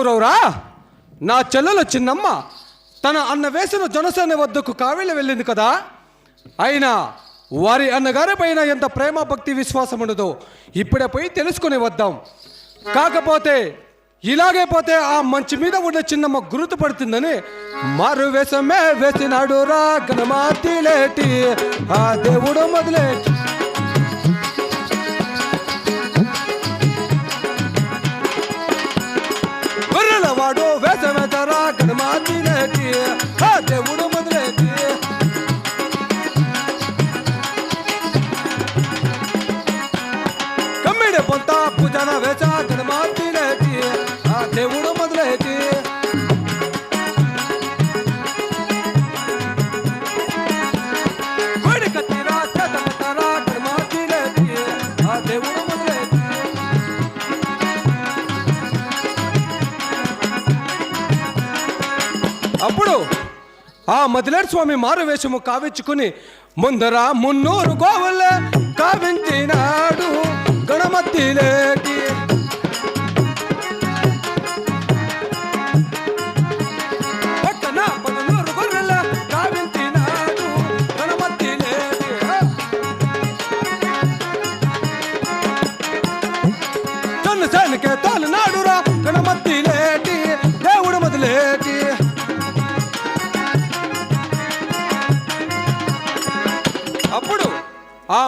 అవురవురా నా చెల్లెలు చిన్నమ్మ తన అన్న వేసిన జనసేన వద్దకు కావేళ వెళ్ళింది కదా. అయినా వారి అన్నగారి పైన ఎంత ప్రేమ భక్తి విశ్వాసం ఉండదో ఇప్పుడే పోయి తెలుసుకుని వద్దాం. కాకపోతే ఇలాగే పోతే ఆ మంచి మీద ఉన్న చిన్నమ్మ గుర్తుపడుతుందని మారు వేసమే వేసినాడు రా గణమాతిలేటి ఆ దేవుడు మొదలేటి వాడు వేసవేతరా గణమాతి లేటి ఆ దేవుడు ఆ మదిలేడు స్వామి మారు వేషము కావించుకుని ముందర మున్నూరు గోవులే కావించినాడు. గణమతిలేటి పక్కన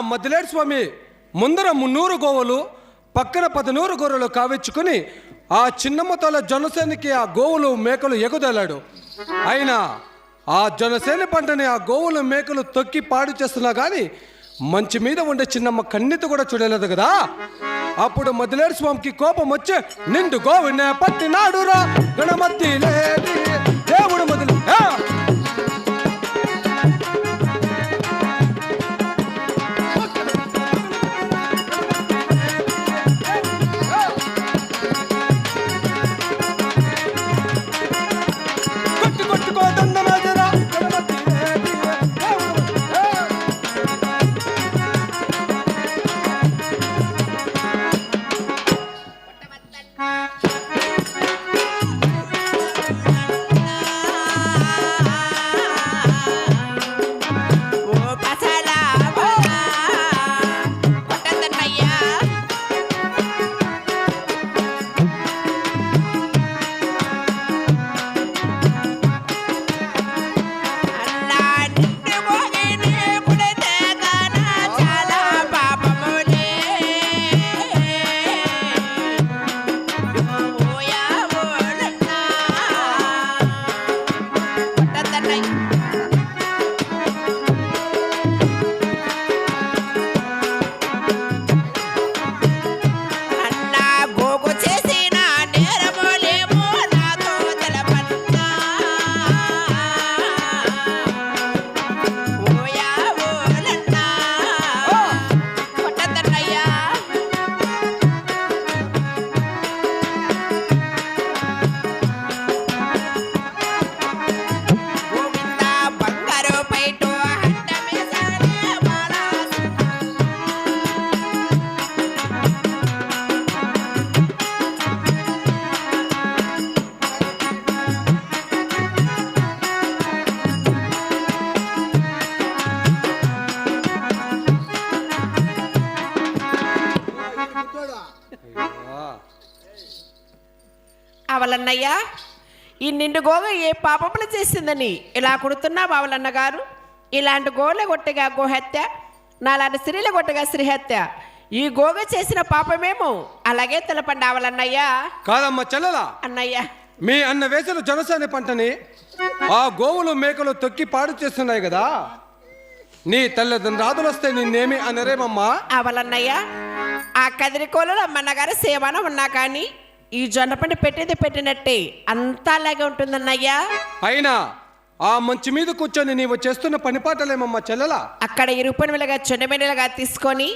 మద్దిలేడు స్వామి ముందర మున్నూరు గోవులు పక్కన పదనూరు గొర్రెలు కావించుకుని ఆ చిన్నమ్మతల జనసేనకి ఆ గోవులు మేకలు ఎగుదలాడు. అయినా ఆ జనసేన పంటని ఆ గోవులు మేకలు తొక్కి పాడు చేస్తున్నా కానీ మంచి మీద ఉండే చిన్నమ్మ కన్నెత్తి కూడా చూడలేదు కదా. అప్పుడు మద్దిలేడు స్వామికి కోపం వచ్చి నిండు పత్తి నాడురా గణమతి లేటి దేవుడు మొదలు night. అవలన్నయ్య ఈ నిండు గోగ ఏ పాపములు చేసిందని ఇలా కుడుతున్నా బావలన్న గారు ఇలాంటి గోల కొట్టగా గోహత్య నాలాంటి స్త్రీల కొట్టగా శ్రీహత్య ఈ గోగ చేసిన పాపమేమో అలాగే తెలపండి అవలన్నయ్య. కాదమ్మ చెల్లెలా. అన్నయ్య. మీ అన్న వేసిన జనసేన పంటని ఆ గోవులు మేకలు తొక్కి పాడు చేస్తున్నాయి కదా. నీ తల్లిదండ్రులు వస్తే నిన్నేమి అనరేమమ్మా? అవలన్నయ్య ఆ కదిరికోలలో అమ్మన్నగారు సేవన ఉన్నా కానీ ఈ జొన్న పండు పెట్టేది పెట్టినట్టే అంతా అలాగే ఉంటుందన్నయ్యా. అయినా ఆ మంచి మీద కూర్చొని నీవు చేస్తున్న పనిపాటలేమమ్మా చెల్లెలా? అక్కడ ఇరుపనిలుగా జొన్నబెండలుగా తీసుకొని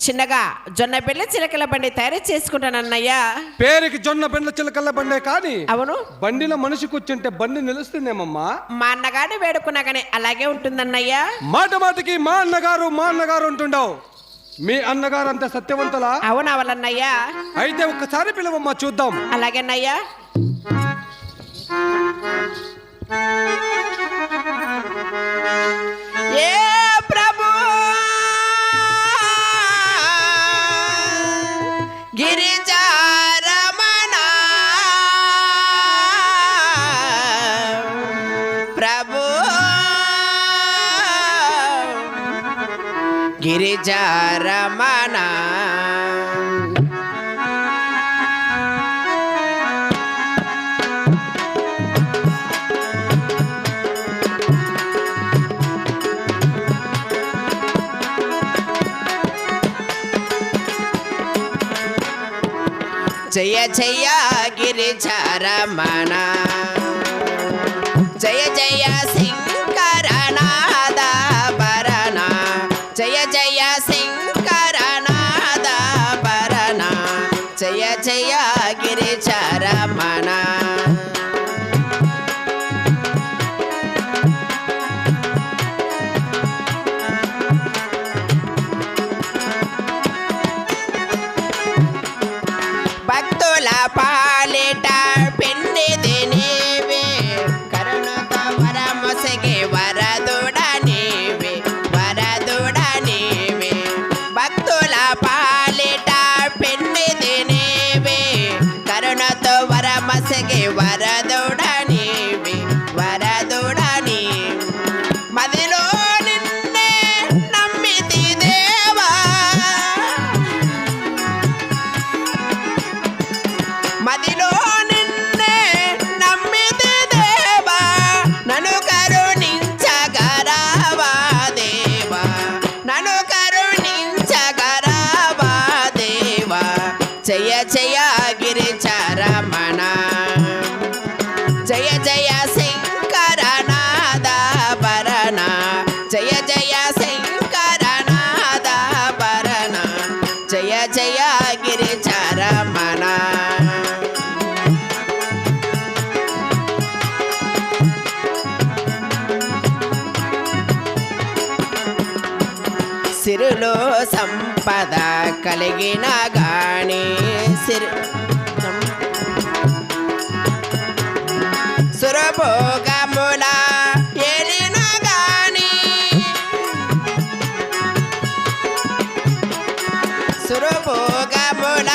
చిన్నగా జొన్న బిళ్ళ చిలకల బండి తయారు చేసుకుంటానన్నయ్యా. పేరుకి జొన్న బెండ్ల చిలకల్ల బండే కానీ అవును. బండిలో మనిషి కూర్చుంటే బండి నిలుస్తుందేమమ్మా? మా అన్నగారిని వేడుకున్నా కానీ అలాగే ఉంటుందన్నయ్యా. మాట మాటకి మా అన్నగారు మా అన్నగారు ఉంటుండవు. మీ అన్నగారు అంత సత్యవంతులా? అవును అవలన్నయ్యా అయితే ఒక్కసారి పిలవమ్మా చూద్దాం. అలాగేనయ్యా. ఏ ప్రభు! గిరిజారమణ గిరిజారమణ జయ జయ గిరిజారమణ జయ జయ శంకరనాద మదిలో నిన్నే నమ్మితే దేవా నన్ను కరుణించగరావా దేవా? నన్ను కరుణించగరావా దేవా? జయ జయ గిరిచరమణ జయ జయ శంకరనాద సిరులో సంపద కలిగిన గాని సిరు సురభోగముల ఎలిన గాని సురభోగముల